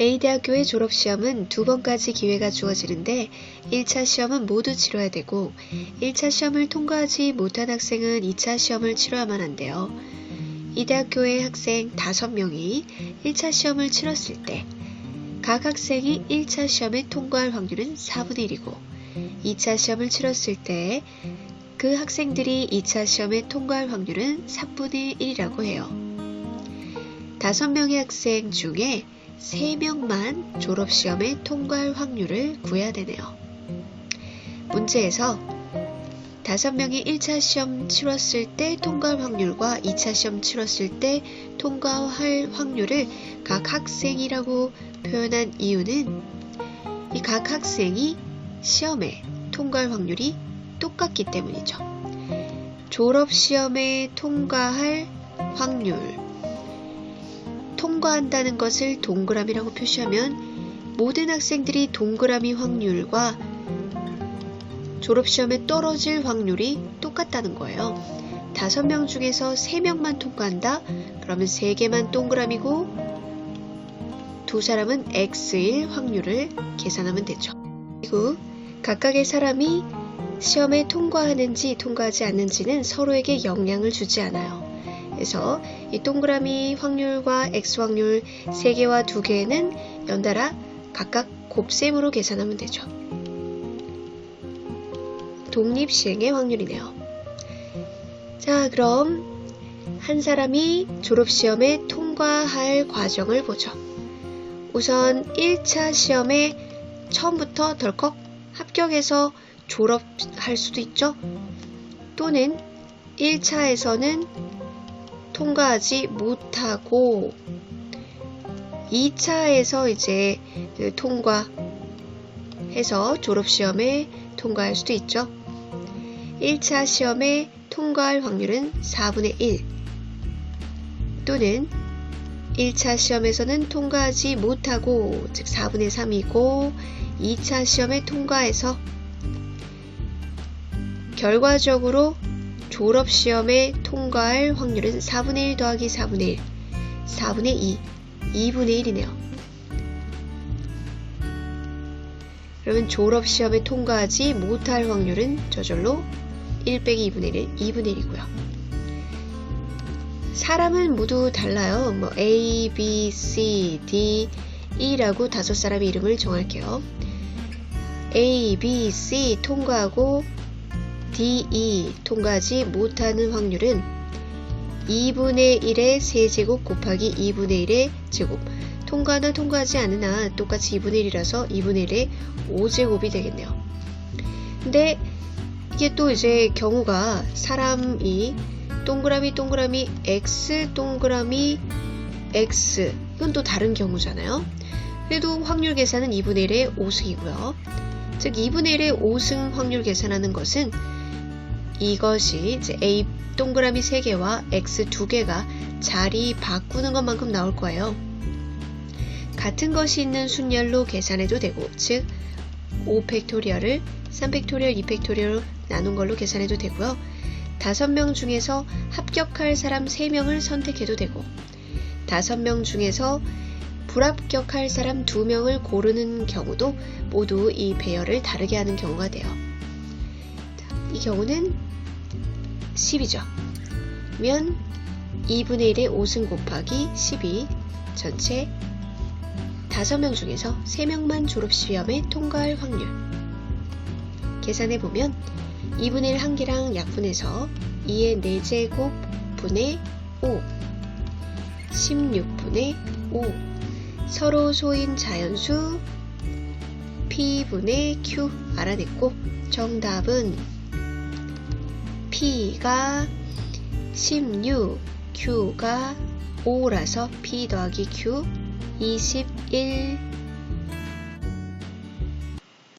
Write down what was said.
A대학교의 졸업시험은 두 번까지 기회가 주어지는데 1차 시험은 모두 치러야 되고 1차 시험을 통과하지 못한 학생은 2차 시험을 치러야만 한대요. 이 대학교의 학생 5명이 1차 시험을 치렀을 때 각 학생이 1차 시험에 통과할 확률은 4분의 1이고 2차 시험을 치렀을 때 그 학생들이 2차 시험에 통과할 확률은 3분의 1이라고 해요. 5명의 학생 중에 3명만 졸업시험에 통과할 확률을 구해야 되네요. 문제에서 5명이 1차 시험 치렀을 때 통과할 확률과 2차 시험 치렀을 때 통과할 확률을 각 학생이라고 표현한 이유는 이 각 학생이 시험에 통과할 확률이 똑같기 때문이죠. 졸업시험에 통과할 확률. 통과한다는 것을 동그라미라고 표시하면 모든 학생들이 동그라미 확률과 졸업시험에 떨어질 확률이 똑같다는 거예요. 다섯 명 중에서 세 명만 통과한다? 그러면 세 개만 동그라미고 두 사람은 X일 확률을 계산하면 되죠. 그리고 각각의 사람이 시험에 통과하는지 통과하지 않는지는 서로에게 영향을 주지 않아요. 그래서 이 동그라미 확률과 X 확률 3개와 2개는 연달아 각각 곱셈으로 계산하면 되죠. 독립 시행의 확률이네요. 자, 그럼 한 사람이 졸업 시험에 통과할 과정을 보죠. 우선 1차 시험에 처음부터 덜컥 합격해서 졸업할 수도 있죠. 또는 1차에서는 통과하지 못하고 2차에서 이제 그 통과해서 졸업시험에 통과할 수도 있죠. 1차 시험에 통과할 확률은 4분의 1 또는 1차 시험에서는 통과하지 못하고 즉 4분의 3이고 2차 시험에 통과해서 결과적으로 졸업시험에 통과할 확률은 4분의 1 더하기 4분의 1, 4분의 2, 2분의 1이네요. 그러면 졸업시험에 통과하지 못할 확률은 저절로 1 빼기 2분의 1, 2분의 1이고요. 사람은 모두 달라요. 뭐 A, B, C, D, E라고 다섯 사람의 이름을 정할게요. A, B, C 통과하고 D, E 통과하지 못하는 확률은 2분의 1의 세제곱 곱하기 2분의 1의 제곱. 통과나 통과하지 않으나 똑같이 2분의 1이라서 2분의 1의 5제곱이 되겠네요. 근데 이게 또 이제 경우가 사람이 동그라미 동그라미 x 동그라미 x 이건 또 다른 경우잖아요. 그래도 확률 계산은 2분의 1의 5승이고요. 즉 2분의 1의 5승 확률 계산하는 것은 이것이 이제 a 동그라미 3개와 x 2개가 자리 바꾸는 것만큼 나올 거예요. 같은 것이 있는 순열로 계산해도 되고 즉 5팩토리얼을 3팩토리얼, 2팩토리얼로 나눈 걸로 계산해도 되고요. 5명 중에서 합격할 사람 3명을 선택해도 되고 5명 중에서 불합격할 사람 2명을 고르는 경우도 모두 이 배열을 다르게 하는 경우가 돼요. 이 경우는 10이죠. 면 2분의 1의 5승 곱하기 12 전체 5명 중에서 3명만 졸업시험에 통과할 확률 계산해보면 2분의 1 한 개랑 약분해서 2의 4제곱 분의 5 16분의 5 서로 소인 자연수 P분의 Q 알아냈고 정답은 P가 16, Q가 5라서 P 더하기 Q 21